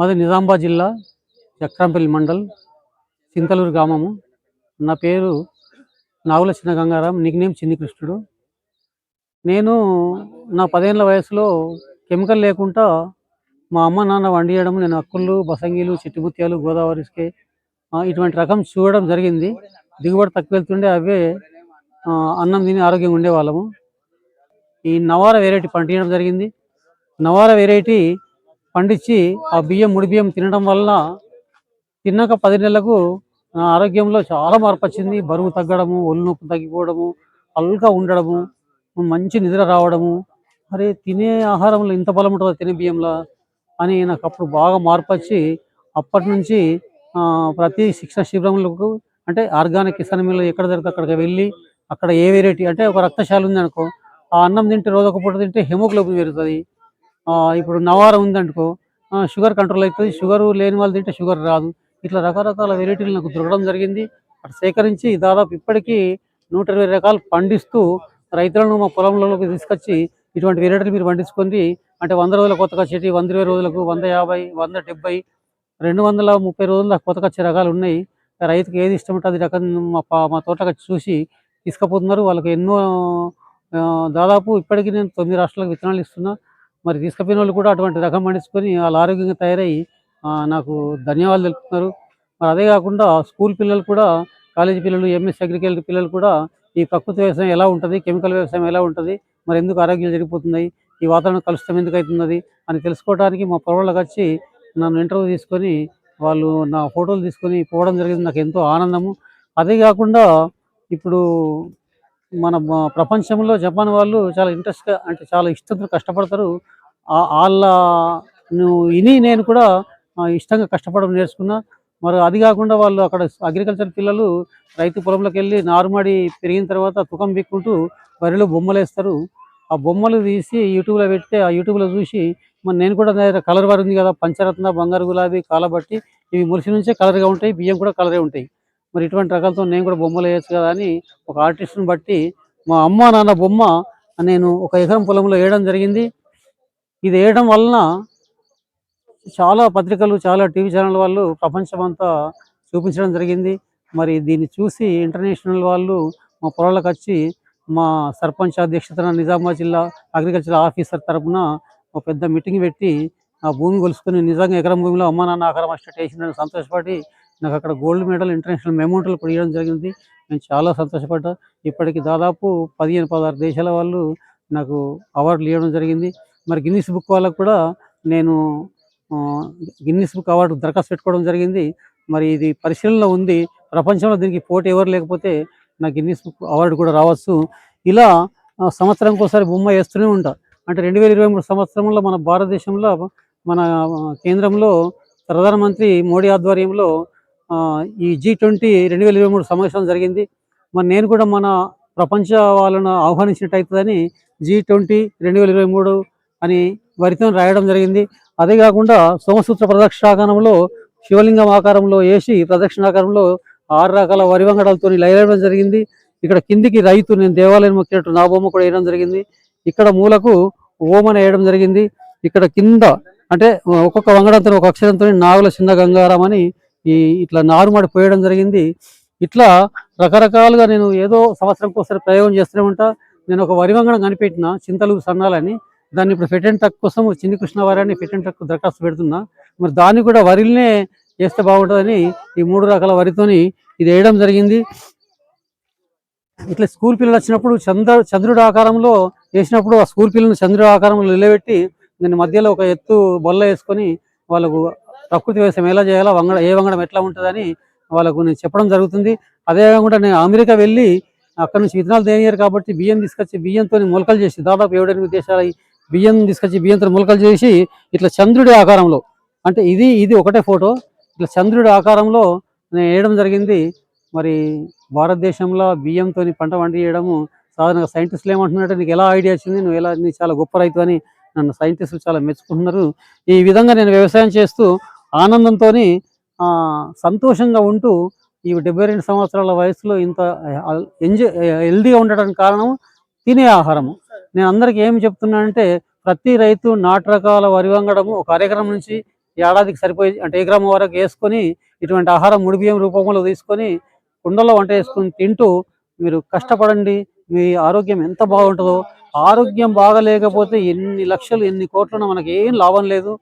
మాది నిజామాబాద్ జిల్లా చక్రంపల్లి మండల్ చింతలూరు గ్రామము. నా పేరు నాగుల చిన్న గంగారాం నిక్నేమ్ చిన్ని కృష్ణుడు. నేను నా పదేళ్ళ వయసులో కెమికల్ లేకుండా మా అమ్మ నాన్న వండియడం నేను అక్కులు బసంగిలు చిట్టుముత్యాలు గోదావరిస్కే ఇటువంటి రకం చూడడం జరిగింది. దిగుబడి తక్కువ వెళ్తుండే అవే అన్నం తిని ఆరోగ్యంగా ఉండేవాళ్ళము. ఈ నవార వెరైటీ పండించడం జరిగింది. నవార వెరైటీ పండించి ఆ బియ్యం ముడి బియ్యం తినడం వల్ల తిన్నాక పది నెలలకు నా ఆరోగ్యంలో చాలా మార్పు వచ్చింది. బరువు తగ్గడము ఒళ్ళు నొప్పి తగ్గిపోవడము అల్గా ఉండడము మంచి నిద్ర రావడము. అరే తినే ఆహారంలో ఇంత బలం ఉంటుందా తినే బియ్యంలో అని నాకు అప్పుడు బాగా మార్పు వచ్చి అప్పటి నుంచి ఆ, ప్రతి శిక్షణ శిబిరములకు అంటే ఆర్గానిక్ కిసాన్ మిల్లు ఎక్కడ దొరికితే అక్కడికి వెళ్ళి అక్కడ ఏ వెరైటీ అంటే ఒక రక్తశాల ఉంది అనుకో ఆ అన్నం తింటే రోజు ఒక పూట తింటే హెమోగ్లోబిన్ పెరుగుతుంది. ఇప్పుడు నవార ఉందనుకో షుగర్ కంట్రోల్ అవుతుంది షుగర్ లేని వాళ్ళు తింటే షుగర్ రాదు. ఇట్లా రకరకాల వెరైటీలు నాకు దొరకడం జరిగింది. అటు సేకరించి దాదాపు ఇప్పటికీ నూట ఇరవై రకాలు పండిస్తూ రైతులను మా పొలంలోకి తీసుకొచ్చి ఇటువంటి వెరైటీలు మీరు పండించుకొని అంటే వంద రోజుల కొత్తగా వచ్చేటి వంద ఇరవై రోజులకు వంద యాభై వంద డెబ్బై రెండు వందల ముప్పై రోజుల కొత్తగా వచ్చే రకాలు ఉన్నాయి. రైతుకి ఏది ఇష్టం ఉంటే అది రకం మా మా తోటకు చూసి తీసుకుపోతున్నారు. వాళ్ళకి ఎన్నో దాదాపు ఇప్పటికీ నేను తొమ్మిది రాష్ట్రాలకు విత్తనాలు ఇస్తున్నా. మరి తీసుకుపోయిన వాళ్ళు కూడా అటువంటి రకం పండించుకొని వాళ్ళు ఆరోగ్యంగా తయారై నాకు ధన్యవాదాలు తెలుపుతున్నారు. మరి అదే కాకుండా స్కూల్ పిల్లలు కూడా కాలేజీ పిల్లలు ఎంఎస్ అగ్రికల్చర్ పిల్లలు కూడా ఈ ప్రకృతి వ్యవసాయం ఎలా ఉంటుంది కెమికల్ వ్యవసాయం ఎలా ఉంటుంది మరి ఎందుకు ఆరోగ్యాలు జరిగిపోతున్నాయి ఈ వాతావరణం కలుషితం ఎందుకు అవుతున్నది అని తెలుసుకోవడానికి మా పొరవాళ్ళకి వచ్చి నన్ను ఇంటర్వ్యూ తీసుకొని వాళ్ళు నా ఫోటోలు తీసుకొని పోవడం జరిగింది. నాకు ఎంతో ఆనందము. అదే కాకుండా ఇప్పుడు మన ప్రపంచంలో జపాన్ వాళ్ళు చాలా ఇంట్రెస్ట్గా అంటే చాలా ఇష్టంతో కష్టపడతారు. వాళ్ళ నువ్వు ఇని నేను కూడా ఇష్టంగా కష్టపడడం నేర్చుకున్నా. మరి అది కాకుండా వాళ్ళు అక్కడ అగ్రికల్చర్ పిల్లలు రైతు పొలంలోకి వెళ్ళి నారుమడి పెరిగిన తర్వాత తుకం బిక్కుంటూ వరిలో బొమ్మలు వేస్తారు ఆ బొమ్మలు తీసి యూట్యూబ్లో పెడితే ఆ యూట్యూబ్లో చూసి మరి నేను కూడా కలర్ వారి ఉంది కదా పంచరత్న బంగారు గులాబీ కాలబట్టి ఇవి మురిసి నుంచే కలర్గా ఉంటాయి బియ్యం కూడా కలరే ఉంటాయి. మరి ఇటువంటి రకాలతో నేను కూడా బొమ్మలు వేయచ్చు కదా అని ఒక ఆర్టిస్ట్ని బట్టి మా అమ్మ నాన్న బొమ్మ నేను ఒక ఎకరం పొలంలో వేయడం జరిగింది. ఇది వేయడం వలన చాలా పత్రికలు చాలా టీవీ ఛానల్ వాళ్ళు ప్రపంచం అంతా చూపించడం జరిగింది. మరి దీన్ని చూసి ఇంటర్నేషనల్ వాళ్ళు మా పొలాలకు వచ్చి మా సర్పంచ్ అధ్యక్షతన నిజామాబాద్ జిల్లా అగ్రికల్చర్ ఆఫీసర్ తరఫున ఒక పెద్ద మీటింగ్ పెట్టి ఆ భూమి కొలుసుకుని నిజంగా ఎకరం భూమిలో అమ్మ నాన్న ఆకారం అస్టేట్ వేసిందని సంతోషపడి నాకు అక్కడ గోల్డ్ మెడల్ ఇంటర్నేషనల్ మెమోంటల్ కూడా ఇవ్వడం జరిగింది. నేను చాలా సంతోషపడ్డా. ఇప్పటికి దాదాపు పదిహేను పదహారు దేశాల వాళ్ళు నాకు అవార్డులు ఇవ్వడం జరిగింది. మరి గిన్నిస్ బుక్ వాళ్ళకు కూడా నేను గిన్నిస్ బుక్ అవార్డు దరఖాస్తు పెట్టుకోవడం జరిగింది. మరి ఇది పరిశీలనలో ఉంది. ప్రపంచంలో దీనికి పోటీ ఎవరు లేకపోతే నాకు గిన్నిస్ బుక్ అవార్డు కూడా రావచ్చు. ఇలా ఆ, సంవత్సరంకి ఒకసారి బొమ్మ వేస్తూనే ఉంటా. అంటే రెండు వేల ఇరవై మూడు సంవత్సరంలో మన భారతదేశంలో మన కేంద్రంలో ప్రధానమంత్రి మోడీ ఆధ్వర్యంలో ఈ జీ ట్వంటీ రెండు వేల ఇరవై మూడు సమావేశం జరిగింది. మరి నేను కూడా మన ప్రపంచ వాళ్ళను ఆహ్వానించినట్టయితుందని జీ ట్వంటీ రెండు వేల ఇరవై మూడు అని వరితో రాయడం జరిగింది. అదే కాకుండా సోమసూత్ర ప్రదక్షిణాకారంలో శివలింగం ఆకారంలో వేసి ప్రదక్షిణాకారంలో ఆరు రకాల వరి వంగడాలతో లయడం జరిగింది. ఇక్కడ కిందికి రైతు నేను దేవాలయం మొక్కినట్టు నా బొమ్మ కూడా వేయడం జరిగింది. ఇక్కడ మూలకు ఓమన వేయడం జరిగింది. ఇక్కడ కింద అంటే ఒక్కొక్క వంగడంతో ఒక అక్షరంతో నాగుల చిన్న గంగారం అని ఈ ఇట్లా నారుమడి పోయడం జరిగింది. ఇట్లా రకరకాలుగా నేను ఏదో సంవత్సరం ఒకసారి ప్రయోగం చేస్తూనే ఉంటా. నేను ఒక వరి వంగడం కనిపెట్టిన చింతలు సన్నాలని దాన్ని ఇప్పుడు ఫిట్ అండ్ టక్ కోసం చిన్ని కృష్ణ వారాన్ని ఫిట్ అండ్ టక్ దరఖాస్తు పెడుతున్నా. మరి దాన్ని కూడా వరిలనే చేస్తే బాగుంటుందని ఈ మూడు రకాల వరితోని ఇది వేయడం జరిగింది. ఇట్లా స్కూల్ పిల్లలు వచ్చినప్పుడు చంద్ర చంద్రుడు ఆకారంలో వేసినప్పుడు ఆ స్కూల్ పిల్లలను చంద్రుడి ఆకారంలో నిలబెట్టి దాని మధ్యలో ఒక ఎత్తు బొల్ల వేసుకొని వాళ్ళకు ప్రకృతి వ్యవసాయం ఎలా చేయాలో వంగడ ఏ వంగడం ఎట్లా ఉంటుందని వాళ్ళకు నేను చెప్పడం జరుగుతుంది. అదే కాకుండా నేను అమెరికా వెళ్ళి అక్కడ నుంచి విత్తనాలు తేనియారు కాబట్టి బియ్యం తీసుకొచ్చి బియ్యంతో మొలకలు చేసి దాదాపు ఏడెనిమిది దేశాల బియ్యం తీసుకొచ్చి బియ్యంతో మొలకలు చేసి ఇట్లా చంద్రుడి ఆకారంలో అంటే ఇది ఇది ఒకటే ఫోటో. ఇట్లా చంద్రుడి ఆకారంలో నేను వేయడం జరిగింది. మరి భారతదేశంలో బియ్యంతో పంట పండించడము సాధారణంగా సైంటిస్టులు ఏమంటున్నారంటే నీకు ఎలా ఐడియా వచ్చింది? నువ్వు ఎలా నీ చాలా గొప్ప రైతు అని నన్ను సైంటిస్టులు చాలా మెచ్చుకుంటున్నారు. ఈ విధంగా నేను వ్యవసాయం చేస్తూ ఆనందంతో సంతోషంగా ఉంటూ ఈ డెబ్బై రెండు సంవత్సరాల వయసులో ఇంత ఎంజాయ్ హెల్దీగా ఉండడానికి కారణం తినే ఆహారము. నేను అందరికీ ఏమి చెప్తున్నానంటే ప్రతి రైతు నాటు రకాల వరి వంగడము ఒక అరెకరం నుంచి ఏడాదికి సరిపోయి అంటే ఏ గ్రామం వరకు వేసుకొని ఇటువంటి ఆహారం ముడి బియ్యం రూపంలో తీసుకొని కుండలో వంట వేసుకొని తింటూ మీరు కష్టపడండి మీ ఆరోగ్యం ఎంత బాగుంటుందో. ఆరోగ్యం బాగలేకపోతే ఎన్ని లక్షలు ఎన్ని కోట్లను మనకి ఏం లాభం లేదు.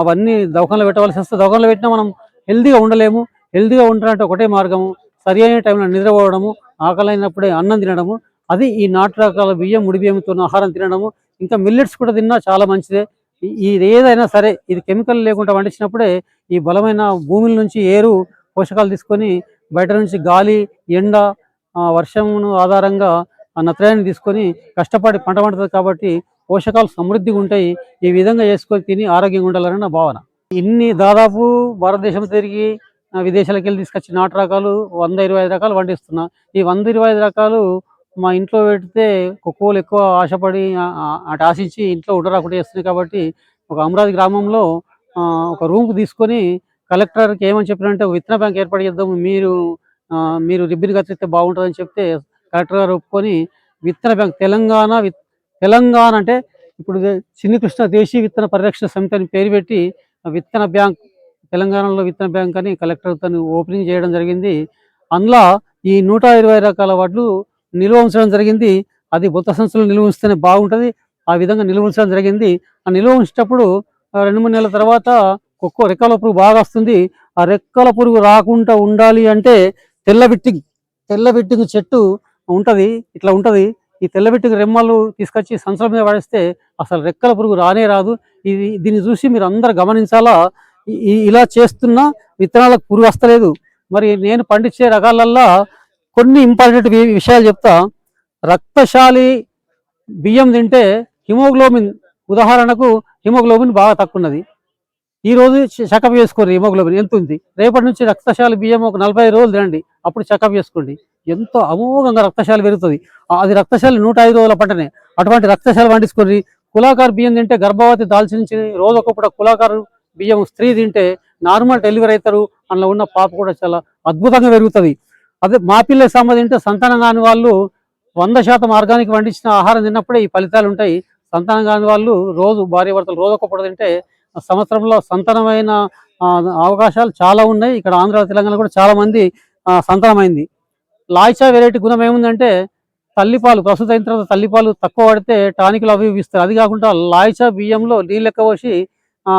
అవన్నీ దవకంలో పెట్టవలసి వస్తే దవకంలో పెట్టినా మనం హెల్దీగా ఉండలేము. హెల్దీగా ఉండాలంటే ఒకటే మార్గము. సరి అయిన టైంలో నిద్రపోవడము ఆకలైనప్పుడే అన్నం తినడము అది ఈ నాటు రకాల బియ్యం ముడి బియ్యంతో ఆహారం తినడము ఇంకా మిల్లెట్స్ కూడా తిన్నా చాలా మంచిదే. ఇది ఏదైనా సరే ఇది కెమికల్ లేకుండా పండించినప్పుడే ఈ బలమైన భూముల నుంచి ఏరు పోషకాలు తీసుకొని బయట నుంచి గాలి ఎండ వర్షమును ఆధారంగా నత్రయాన్ని తీసుకొని కష్టపడి పంట పండుతుంది కాబట్టి పోషకాలు సమృద్ధిగా ఉంటాయి ఈ విధంగా చేసుకొని తిని ఆరోగ్యంగా ఉండాలని నా భావన. ఇన్ని దాదాపు భారతదేశం తిరిగి విదేశాలకు వెళ్ళి తీసుకొచ్చి నాటు రకాలు వంద ఇరవై ఐదు రకాలు పండిస్తున్నా. ఈ వంద ఇరవై ఐదు రకాలు మా ఇంట్లో పెడితే కుక్కలు ఎక్కువ ఆశపడి అటు ఆశించి ఇంట్లో ఉండరాకుండా చేస్తున్నాయి కాబట్టి ఒక అమరావతి గ్రామంలో ఆ, ఒక రూమ్కి తీసుకొని కలెక్టర్కి ఏమని చెప్పినంటే ఒక విత్తన బ్యాంక్ ఏర్పాటు చేద్దాము మీరు ఆ, మీరు రిబ్బిన్ కత్తిస్తే బాగుంటుందని చెప్తే కలెక్టర్ గారు ఒప్పుకొని విత్తన బ్యాంక్ తెలంగాణ తెలంగాణ అంటే ఇప్పుడు దే- చిన్ని కృష్ణ దేశీయ విత్తన పరిరక్షణ సమితి అని పేరు పెట్టి విత్తన బ్యాంక్ తెలంగాణలో విత్తన బ్యాంక్ అని కలెక్టర్ తను ఓపెనింగ్ చేయడం జరిగింది. అందులో ఈ నూట ఇరవై రకాల వడ్లు నిల్వ ఉంచడం జరిగింది. అది బొత్త సంస్థలు నిల్వ ఉంచితేనే బాగుంటుంది. ఆ విధంగా నిల్వ ఉంచడం జరిగింది. ఆ నిల్వ ఉంచేటప్పుడు రెండు మూడు నెలల తర్వాత ఒక్కో రెక్కల పురుగు బాగా వస్తుంది. ఆ రెక్కల పురుగు రాకుండా ఉండాలి అంటే తెల్ల బిట్టింగ్ తెల్ల బిట్టింగ్ చెట్టు ఉంటుంది ఇట్లా ఉంటుంది. ఈ తెల్లబెట్టుకు రెమ్మలు తీసుకొచ్చి సంచుల మీద పడేస్తే అసలు రెక్కల పురుగు రానే రాదు. ఇది దీన్ని చూసి మీరు అందరు గమనించాలా? ఇలా చేస్తున్న విత్తనాలకు పురుగు వస్తలేదు. మరి నేను పండించే రకాలల్లా కొన్ని ఇంపార్టెంట్ విషయాలు చెప్తా. రక్తశాలి బియ్యం తింటే హిమోగ్లోబిన్ ఉదాహరణకు హిమోగ్లోబిన్ బాగా తక్కువ ఉన్నది ఈ రోజు చెకప్ చేసుకోండి హిమోగ్లోబిన్ ఎంత ఉంది? రేపటి నుంచి రక్తశాల బియ్యం ఒక నలభై రోజులు తినండి. అప్పుడు చెకప్ చేసుకోండి. ఎంతో అమోఘంగా రక్తశాల పెరుగుతుంది. అది రక్తశాల నూట ఐదు రోజుల పంటనే అటువంటి రక్తశాల పండించుకొని కులాకారు బియ్యం తింటే గర్భవతి దాల్చించి రోజు ఒకప్పుడు కులాకారు బియ్యం స్త్రీ తింటే నార్మల్ డెలివరీ అవుతారు అందులో ఉన్న పాప కూడా చాలా అద్భుతంగా పెరుగుతుంది. అదే మా పిల్లల సంబంధం తింటే సంతానం కాని వాళ్ళు వంద శాతం ఆర్గానిక్ పండించిన ఆహారం తిన్నప్పుడే ఈ ఫలితాలు ఉంటాయి. సంతానం కాని వాళ్ళు రోజు భార్య భర్తలు రోజు ఒకప్పుడు తింటే సంవత్సరంలో సంతానమైన ఆ, అవకాశాలు చాలా ఉన్నాయి. ఇక్కడ ఆంధ్ర తెలంగాణ కూడా చాలా మంది ఆ, సంతానమైంది. లాయిచా వెరైటీ గుణం ఏముందంటే తల్లిపాలు ప్రస్తుత అయిన తర్వాత తల్లిపాలు తక్కువ పడితే టానిక్లు అవి ఇవి ఇస్తారు. అది కాకుండా లాయిచా బియ్యంలో నీళ్ళు ఎక్కువ పోసి ఆ,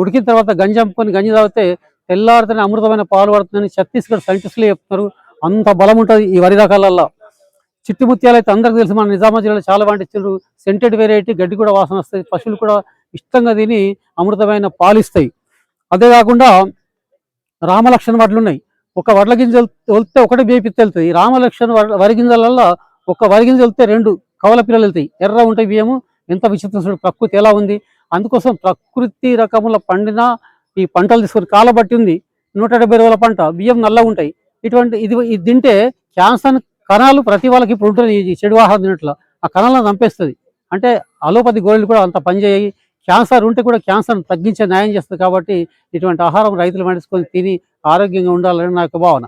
ఉడికిన తర్వాత గంజి అమ్ముకొని గంజి తాగితే తెల్లారితేనే అమృతమైన పాలు పడుతుందని ఛత్తీస్గఢ్ సైంటిస్టులు చెప్తున్నారు. అంత బలం ఉంటుంది ఈ వరి రకాలల్లో. చిట్టి ముత్యాలు అయితే అందరికి తెలుసు. మన నిజామాబాద్ జిల్లాలో చాలా పండించారు సెంటెడ్ వెరైటీ గడ్డి కూడా వాసన వస్తుంది. పశువులు కూడా ఇష్టంగా తిని అమృతమైన పాలు ఇస్తాయి. అదే రామలక్షణ వడ్లు ఉన్నాయి. ఒక వడ్ల గింజలు వెళ్తే ఒకటి బేపిత్తి వెళ్తుంది రామలక్షణ వరి గింజలల్లో ఒక వరి గింజలు వెళ్తే రెండు కవల పిల్లలు వెళ్తాయి. ఎర్ర ఉంటాయి బియ్యము ఎంత విచిత్రం చూడు ప్రకృతి ఎలా ఉంది. అందుకోసం ప్రకృతి రకముల పండిన ఈ పంటలు తీసుకొని కాలబట్టి ఉంది. నూట డెబ్బై రోజుల పంట బియ్యం నల్లగా ఉంటాయి. ఇటువంటి ఇది ఇది తింటే క్యాన్సర్ కణాలు ప్రతి వాళ్ళకి ఇప్పుడు ఉంటుంది ఈ చెడు ఆహారం తినట్లో ఆ కణాలను చంపేస్తుంది. అంటే అలోపతి గోళీలు కూడా అంత పనిచేయి క్యాన్సర్ ఉంటే కూడా క్యాన్సర్ తగ్గించే న్యాయం చేస్తుంది కాబట్టి ఇటువంటి ఆహారం రైతులు పండించుకొని తిని ఆరోగ్యంగా ఉండాలని నా యొక్క భావన.